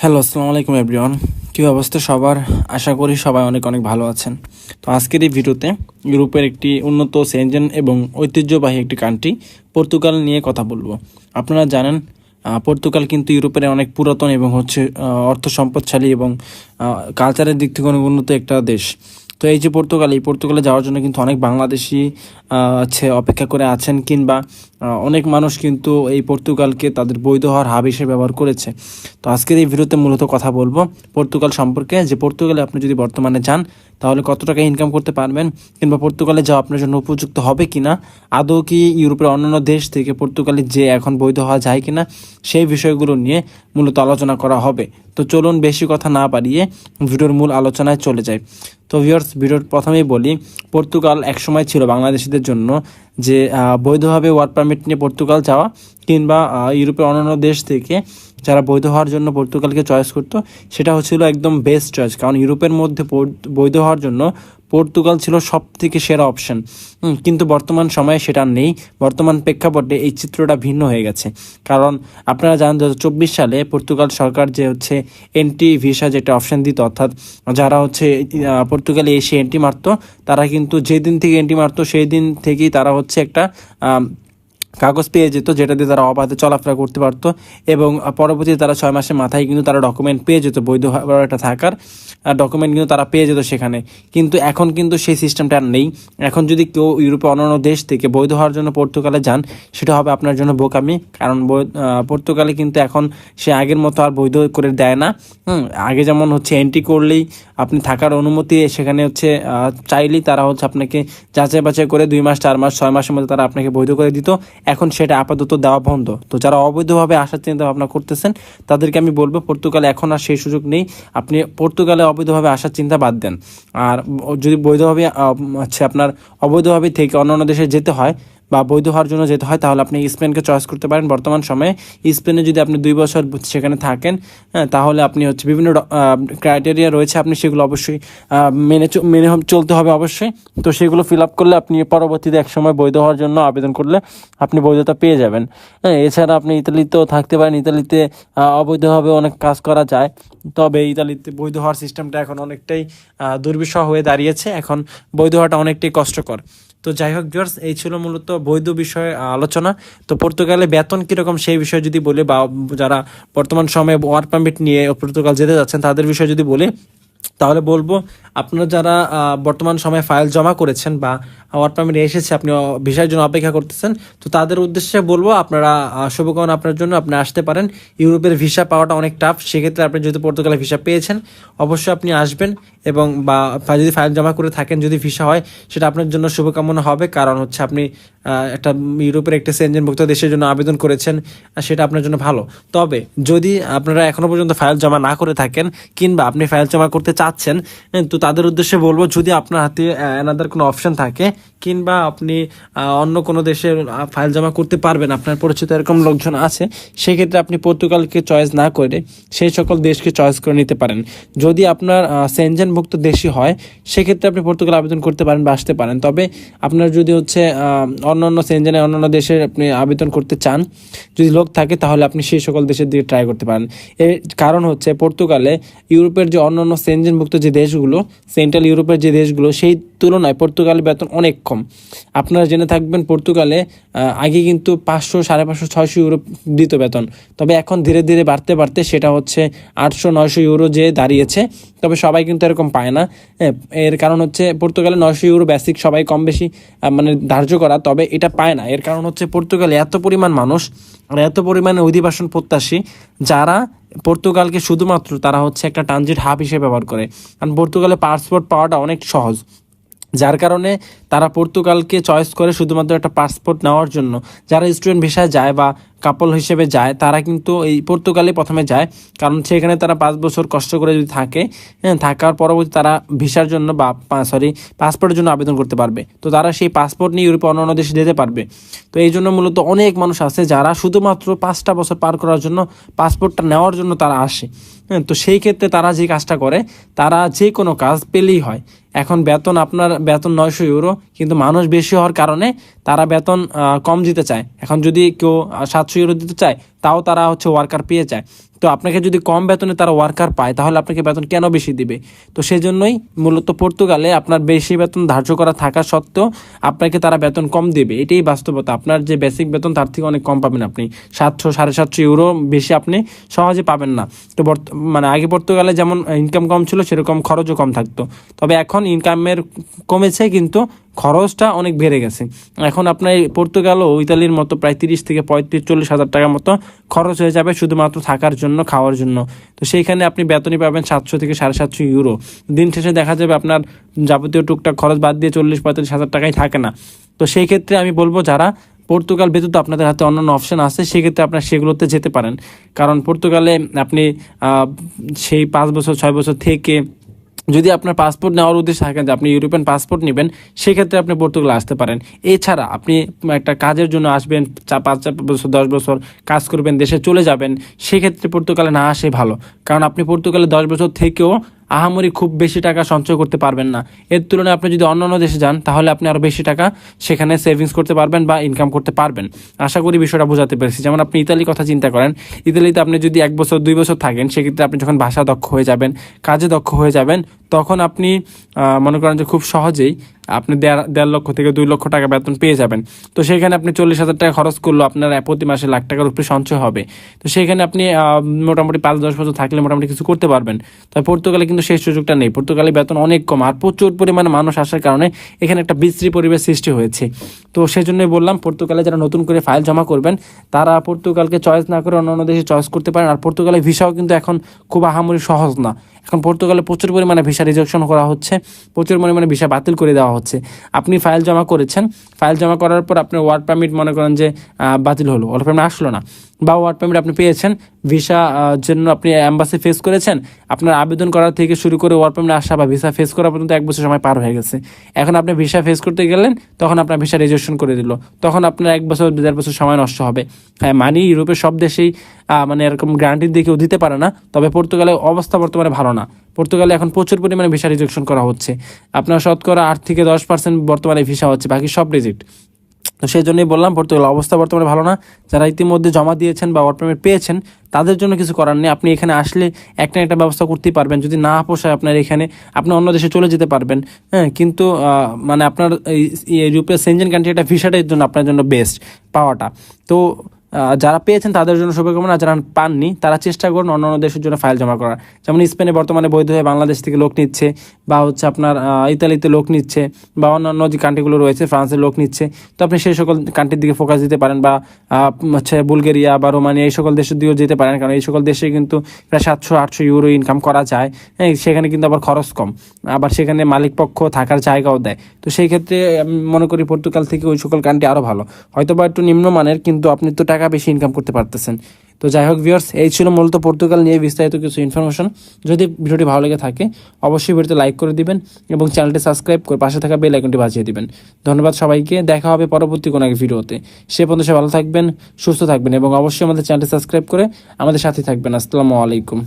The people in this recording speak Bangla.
হ্যালো আসসালামু আলাইকুম এভরিওয়ান কী অবস্থা সবার? আশা করি সবাই অনেক অনেক ভালো আছেন। তো আজকের এই ভিডিওতে ইউরোপের একটি উন্নত, সেনজেন এবং ঐতিহ্যবাহী একটি কান্ট্রি পর্তুগাল নিয়ে কথা বলব। আপনারা জানেন পর্তুগাল কিন্তু ইউরোপের অনেক পুরাতন এবং হচ্ছে অর্থ সম্পদশালী এবং কালচারের দিক থেকে অনেক উন্নত একটা দেশ। তো এই যে পর্তুগাল, এই পর্তুগালে যাওয়ার জন্য কিন্তু অনেক বাংলাদেশি আছে, অপেক্ষা করে আছেন কিংবা অনেক মানুষ কিন্তু এই পর্তুগালকে তাদের বৈধ হওয়ার হাব হিসেবে ব্যবহার করেছে। তো আজকের এই ভিডিওতে মূলত কথা বলব পর্তুগাল সম্পর্কে যে পর্তুগালে আপনি যদি বর্তমানে যান, তাহলে কত টাকা ইনকাম করতে পারবেন কিংবা পর্তুগালে যাওয়া আপনার জন্য উপযুক্ত হবে কিনা? আদৌ কি ইউরোপের অন্যান্য দেশ থেকে পর্তুগালে যে এখন বৈধ হওয়া যায় কিনা, সেই বিষয়গুলো নিয়ে মূলত আলোচনা করা হবে। তো চলুন বেশি কথা না বাড়িয়ে ভিডিওর মূল আলোচনায় চলে যাই। তো ভিউয়ার্স ভিডিওর প্রথমেই বলি, পর্তুগাল একসময় ছিল বাংলাদেশিদের জন্য যে বৈধভাবে ওয়ার্ক পারমিট নিয়ে পর্তুগাল যাওয়া কিংবা ইউরোপের অন্যান্য দেশ থেকে যারা বৈধ হওয়ার জন্য পর্তুগালকে চয়েস করতো, সেটা হচ্ছিল একদম বেস্ট চয়েস কারণ ইউরোপের মধ্যে বৈধ হওয়ার জন্য পর্তুগাল ছিল সব থেকে সেরা অপশন কিন্তু বর্তমান সময়ে সেটা নেই। বর্তমান প্রেক্ষাপটে এই চিত্রটা ভিন্ন হয়ে গেছে। কারণ আপনারা জানেন দু সালে পর্তুগাল সরকার যে হচ্ছে এন্ট্রি ভিসা যেটা অপশন দিত, অর্থাৎ যারা হচ্ছে পর্তুগালে এসে এন্ট্রি মারতো, তারা কিন্তু যেদিন থেকে এন্ট্রি মারতো সেই দিন থেকেই তারা হচ্ছে একটা কাগজ পেয়ে যেত, যেটা দিয়ে তারা অবাধে চলাফেরা করতে পারতো এবং পরবর্তীতে তারা ছয় মাসের মাথায় কিন্তু তারা ডকুমেন্ট পেয়ে যেত, বৈধ একটা থাকার ডকুমেন্ট কিন্তু তারা পেয়ে যেত সেখানে। কিন্তু এখন কিন্তু সেই সিস্টেমটা আর নেই। এখন যদি কেউ ইউরোপে অন্যান্য দেশ থেকে বৈধ হওয়ার জন্য পর্তুগালে যান, সেটা হবে আপনার জন্য বোকামি। কারণ পর্তুগালে কিন্তু এখন সে আগের মতো আর বৈধ করে দেয় না। আগে যেমন হচ্ছে এন্ট্রি করলেই আপনি থাকার অনুমতি, সেখানে হচ্ছে চাইলেই তারা হচ্ছে আপনাকে যাচাই বাছাই করে দুই মাস, চার মাস, ছয় মাসের মধ্যে তারা আপনাকে বৈধ করে দিত। এখন সেটা আপাতত দেওয়া বন্ধ। তো যারা অবৈধভাবে আসার চিন্তা ভাবনা করতেছেন, তাদেরকে আমি বলব, পর্তুগালে এখন আর সেই সুযোগ নেই। আপনি পর্তুগালে অবৈধভাবে আসার চিন্তা বাদ দেন। আর যদি বৈধভাবে হচ্ছে আপনার অবৈধভাবে থেকে অন্যান্য দেশে যেতে হয় বা বৈধ হওয়ার জন্য যেতে হয়, তাহলে আপনি স্পেনকে চয়েস করতে পারেন। বর্তমান সময়ে স্পেনে যদি আপনি দুই বছর সেখানে থাকেন তাহলে আপনি হচ্ছে বিভিন্ন ক্রাইটেরিয়া রয়েছে, আপনি সেগুলো অবশ্যই মেনে মেনে চলতে হবে অবশ্যই। তো সেগুলো ফিল আপ করলে আপনি পরবর্তীতে এক সময় বৈধ হওয়ার জন্য আবেদন করলে আপনি বৈধতা পেয়ে যাবেন। হ্যাঁ এছাড়া আপনি ইতালিতেও থাকতে পারেন। ইতালিতে অবৈধভাবে অনেক কাজ করা যায়। তবে ইতালিতে বৈধ হওয়ার সিস্টেমটা এখন অনেকটাই দুর্বিষহ হয়ে দাঁড়িয়েছে। এখন বৈধ হওয়াটা অনেকটাই কষ্টকর। তো যাই হোক জর্জ এই ছিল মূলত বৈধ বিষয়ে আলোচনা। তো পর্তুগালে বেতন কীরকম সেই বিষয়ে যদি বলি, বা যারা বর্তমান সময়ে ওয়ার্ক পারমিট নিয়ে পর্তুগাল যেতে যাচ্ছেন, তাদের বিষয়ে যদি বলি তাহলে বলব, আপনারা যারা বর্তমান সময়ে ফাইল জমা করেছেন বা ওয়ার্ক পারমিট এসেছে, আপনি ভিসার জন্য অপেক্ষা করতেছেন, তো তাদের উদ্দেশ্যে বলব, আপনারা শুভকামনা আপনার জন্য, আপনি আসতে পারেন। ইউরোপের ভিসা পাওয়াটা অনেক টাফ সেক্ষেত্রে আপনি যদি পর্তুগালে ভিসা পেয়েছেন, অবশ্যই আপনি আসবেন এবং বা যদি ফাইল জমা করে থাকেন, যদি ভিসা হয়, সেটা আপনার জন্য শুভকামনা হবে, কারণ হচ্ছে আপনি একটা ইউরোপের একটা সেনজেনভুক্ত দেশের জন্য আবেদন করেছেন সেটা আপনার জন্য ভালো। তবে যদি আপনারা এখনও পর্যন্ত ফাইল জমা না করে থাকেন, কিংবা আপনি ফাইল জমা করতে চাচ্ছেন তো তাদের উদ্দেশ্যে বলব যদি আপনার হাতে অ্যানাদার কোনো অপশন থাকে কিংবা আপনি অন্য কোনো দেশে ফাইল জমা করতে পারবেন, আপনার পরিচিত এরকম লোকজন আছে, সেক্ষেত্রে আপনি পর্তুগালকে চয়েস না করে সেই সকল দেশকে চয়েস করে নিতে পারেন। যদি আপনার সেনজেনভুক্ত দেশই হয়, সেক্ষেত্রে আপনি পর্তুগাল আবেদন করতে পারেন বা আসতে পারেন। তবে আপনার যদি হচ্ছে অন্য অন্য সেনজেনে অন্যান্য দেশে আপনি আবেদন করতে চান, যদি লোক থাকে, তাহলে আপনি সেই সকল দেশের দিকে ট্রাই করতে পারেন। এর কারণ হচ্ছে, পর্তুগালে ইউরোপের যে অন্য অন্যান্য সেনজেনভুক্ত যে দেশগুলো সেন্ট্রাল ইউরোপের যে দেশগুলো, সেই তুলনায় পর্তুগালের বেতন অনেক কম। আপনারা জেনে থাকবেন পর্তুগালে আগে কিন্তু পাঁচশো সাড়ে পাঁচশো ছয়শো ইউরো দিত বেতন। তবে এখন ধীরে ধীরে বাড়তে বাড়তে সেটা হচ্ছে আটশো নয়শো ইউরো যে দাঁড়িয়েছে তবে সবাই কিন্তু এরকম পায় না। হ্যাঁ, এর কারণ হচ্ছে পর্তুগালে নয়শো ইউরো বেসিক সবাই কম বেশি মানে ধার্য করা তবে এটা পায় না। এর কারণ হচ্ছে পর্তুগালে এত পরিমাণ মানুষ আর এত পরিমাণে অধিবাসন প্রত্যাশী যারা পর্তুগালকে শুধুমাত্র তারা হচ্ছে একটা ট্রানজিট হাব হিসেবে ব্যবহার করে। কারণ পর্তুগালে পাসপোর্ট পাওয়াটা অনেক সহজ। যার কারণে তারা পর্তুগালকে চয়েস করে শুধুমাত্র একটা পাসপোর্ট নেওয়ার জন্য। যারা স্টুডেন্ট ভিসায় যায় বা কাপল হিসেবে যায়, তারা কিন্তু এই পর্তুগালে প্রথমে যায়। কারণ সেখানে তারা পাঁচ বছর কষ্ট করে যদি থাকে হ্যাঁ থাকার পরবর্তী তারা ভিসার জন্য বা সরি পাসপোর্টের জন্য আবেদন করতে পারবে। তো তারা সেই পাসপোর্ট নিয়ে ইউরোপে অন্য অন্য দেশে যেতে পারবে। তো এই জন্য মূলত অনেক মানুষ আছে যারা শুধুমাত্র পাঁচটা বছর পার করার জন্য পাসপোর্টটা নেওয়ার জন্য তারা আসে। হ্যাঁ তো সেই ক্ষেত্রে তারা যে কাজটা করে, তারা যে কোনো কাজ পেলেই হয়। এখন বেতন আপনার, বেতন নয়শো ইউরো কিন্তু মানুষ বেশি হওয়ার কারণে তারা বেতন কম দিতে চায়। এখন যদি কেউ সাতশো ইউরো দিতে চায়, তাও তারা হচ্ছে ওয়ার্কার পেয়ে যায়। তো আপনাকে যদি কম বেতনে তারা ওয়ার্কার পায়, তাহলে আপনাকে বেতন কেন বেশি দিবে? তো সেই জন্যই মূলত পর্তুগালে আপনার বেশি বেতন ধার্য করা থাকা সত্ত্বেও আপনাকে তারা বেতন কম দেবে। এটাই বাস্তবতা। আপনার যে বেসিক বেতন, তার থেকে অনেক কম পাবেন আপনি। সাতশো, সাড়ে সাতশো ইউরো বেশি আপনি সহজে পাবেন না। তো মানে আগে পর্তুগালে যেমন ইনকাম কম ছিল, সেরকম খরচও কম থাকতো। তবে এখন ইনকামের কমেছে, কিন্তু খরচটা অনেক বেড়ে গেছে। এখন আপনার পর্তুগাল ও ইতালির মতো প্রায় তিরিশ থেকে পঁয়ত্রিশ, চল্লিশ হাজার টাকার মতো খরচ হয়ে যাবে শুধুমাত্র থাকার জন্য, খাওয়ার জন্য। তো সেইখানে আপনি বেতনই পাবেন সাতশো থেকে সাড়ে সাতশো ইউরো। দিন শেষে দেখা যাবে আপনার যাবতীয় টুকটাক খরচ বাদ দিয়ে চল্লিশ পঁয়তাল্লিশ হাজার টাকাই থাকে না। তো সেই ক্ষেত্রে আমি বলব, যারা পর্তুগাল ব্যতীত আপনাদের হাতে অন্যান্য অপশন আছে, সেক্ষেত্রে আপনার সেগুলোতে যেতে পারেন। কারণ পর্তুগালে আপনি সেই পাঁচ বছর, ছয় বছর থেকে যদি আপনার পাসপোর্ট নেওয়ার উদ্দেশ্য থাকেন যে আপনি ইউরোপিয়ান পাসপোর্ট নেবেন, সেক্ষেত্রে আপনি পর্তুগাল আসতে পারেন। এছাড়া আপনি একটা কাজের জন্য আসবেন, চা পাঁচ চার বছর, দশ বছর কাজ করবেন, দেশে চলে যাবেন, সেক্ষেত্রে পর্তুগালে না আসে ভালো। কারণ আপনি পর্তুগালে দশ বছর থেকেও আহামরি খুব বেশি টাকা সঞ্চয় করতে পারবেন না। এর তুলনায় আপনি যদি অন্য অন্য দেশে যান, তাহলে আপনি আরও বেশি টাকা সেখানে সেভিংস করতে পারবেন বা ইনকাম করতে পারবেন। আশা করি বিষয়টা বোঝাতে পেরেছি। যেমন আপনি ইতালির কথা চিন্তা করেন, ইতালিতে আপনি যদি এক বছর, দুই বছর থাকেন, সেক্ষেত্রে আপনি যখন ভাষা দক্ষ হয়ে যাবেন, কাজে দক্ষ হয়ে যাবেন, তখন আপনি মনে করেন যে খুব সহজেই আপনি দেড় লক্ষ থেকে দুই লক্ষ টাকা বেতন পেয়ে যাবেন। তো সেখানে আপনি চল্লিশ হাজার টাকা খরচ করল আপনার প্রতি মাসে লাখ টাকার উপরে সঞ্চয় হবে। তো সেখানে আপনি মোটামুটি পাঁচ দশ বছর থাকলে মোটামুটি কিছু করতে পারবেন। তবে পর্তুগালে কিন্তু সেই সুযোগটা নেই। পর্তুগালে বেতন অনেক কম। আর প্রচুর পরিমাণে মানুষ আসার কারণে এখানে একটা বিশ্রী পরিবেশ সৃষ্টি হয়েছে। তো সেই জন্যই বললাম, পর্তুগালে যারা নতুন করে ফাইল জমা করবেন, তারা পর্তুগালকে চয়েস না করে অন্য অন্য দেশে চয়েস করতে পারেন। আর পর্তুগালের ভিসাও কিন্তু এখন খুব আহামরি সহজ না। এখন পর্তুগালে প্রচুর পরিমাণে ভিসা রিজেকশন করা হচ্ছে। প্রচুর পরিমাণে ভিসা বাতিল করে দেওয়া হচ্ছে। আপনি ফাইল জমা করেছেন ফাইল জমা করার পর আপনার ওয়ার্ড পারমিট মনে করেন যে বাতিল হলো ওয়ার্ড পারমিট আসলো না। বা ওয়ার্ড পারমিট আপনি পেয়েছেন ভিসা জন্য আপনি অ্যাম্বাসি ফেস করেছেন, আপনার আবেদন করা থেকে শুরু করে ওয়ার্ক পারমিট আসা বা ভিসা ফেস করা পর্যন্ত এক বছর সময় পার হয়ে গেছে। এখন আপনি ভিসা ফেস করতে গেলেন, তখন আপনার ভিসা রেজিস্ট্রেশন করে দিল। তখন আপনার এক বছর, দেড় বছর সময় নষ্ট হবে। হ্যাঁ মানি ইউরোপের সব দেশেই মানে এরকম গ্যারান্টি দিয়ে কেউ দিতে পারে না, তবে পর্তুগালের অবস্থা বর্তমানে ভালো না। পর্তুগালে এখন প্রচুর পরিমাণে ভিসা রিজেকশন করা হচ্ছে। আপনার শতকরা আট থেকে দশ পার্সেন্ট বর্তমানে ভিসা হচ্ছে, বাকি সব রিজেক্ট তো সেই জন্যই বললাম, পর্তুগাল অবস্থা বর্তমানে ভালো না। যারা ইতিমধ্যে জমা দিয়েছেন বা ওয়ার্ক পারমিট পেয়েছেন, তাদের জন্য কিছু করার নেই। আপনি এখানে আসলে একটা একটা ব্যবস্থা করতেই পারবেন। যদি না পোষায় আপনার এখানে, আপনি অন্য দেশে চলে যেতে পারবেন। হ্যাঁ কিন্তু মানে আপনার ইউরোপীয় সেনজেন কান্ট্রি একটা ভিসাটার জন্য আপনার জন্য বেস্ট পাওয়াটা। তো যারা পেয়েছেন তাদের জন্য শুভকামনা যারা পাননি, তারা চেষ্টা করুন অন্য অন্য দেশের জন্য ফাইল জমা করার। যেমন স্পেনে বর্তমানে বৈধ হয়ে বাংলাদেশ থেকে লোক নিচ্ছে, বা হচ্ছে আপনার ইতালিতে লোক নিচ্ছে, বা অন্যান্য যে কান্ট্রিগুলো রয়েছে ফ্রান্সের লোক নিচ্ছে। তো আপনি সেই সকল কান্ট্রির দিকে ফোকাস দিতে পারেন, বা হচ্ছে বুলগেরিয়া, বা রোমানিয়া, এই সকল দেশের দিকেও যেতে পারেন। কারণ এই সকল দেশে কিন্তু প্রায় সাতশো, আটশো ইউরো ইনকাম করা যায়। হ্যাঁ সেখানে কিন্তু আবার খরচ কম। আবার সেখানে মালিক পক্ষ থাকার জায়গাও দেয়। তো সেই ক্ষেত্রে আমি মনে করি পর্তুগাল থেকে ওই সকল কান্ট্রি আরও ভালো। হয়তো বা একটু নিম্নমানের, কিন্তু আপনি তো টাকা বেশি ইনকাম করতে পারতেছেন। তো যাই হোক ভিউয়ার্স এই ছিল মূলত পর্তুগাল নিয়ে বিস্তারিত কিছু ইনফরমেশন যদি ভিডিওটি ভালো লেগে থাকে, অবশ্যই ভিডিওতে লাইক করে দিবেন এবং চ্যানেলটি সাবস্ক্রাইব করে পাশে থাকা বেল আইকনটি বাজিয়ে দিবেন। ধন্যবাদ সবাইকে, দেখা হবে পরবর্তী কোনো এক ভিডিওতে। সে পর্যন্ত ভালো থাকবেন, সুস্থ থাকবেন এবং অবশ্যই আমাদের চ্যানেলটি সাবস্ক্রাইব করে আমাদের সাথে থাকবেন। আসসালামু আলাইকুম।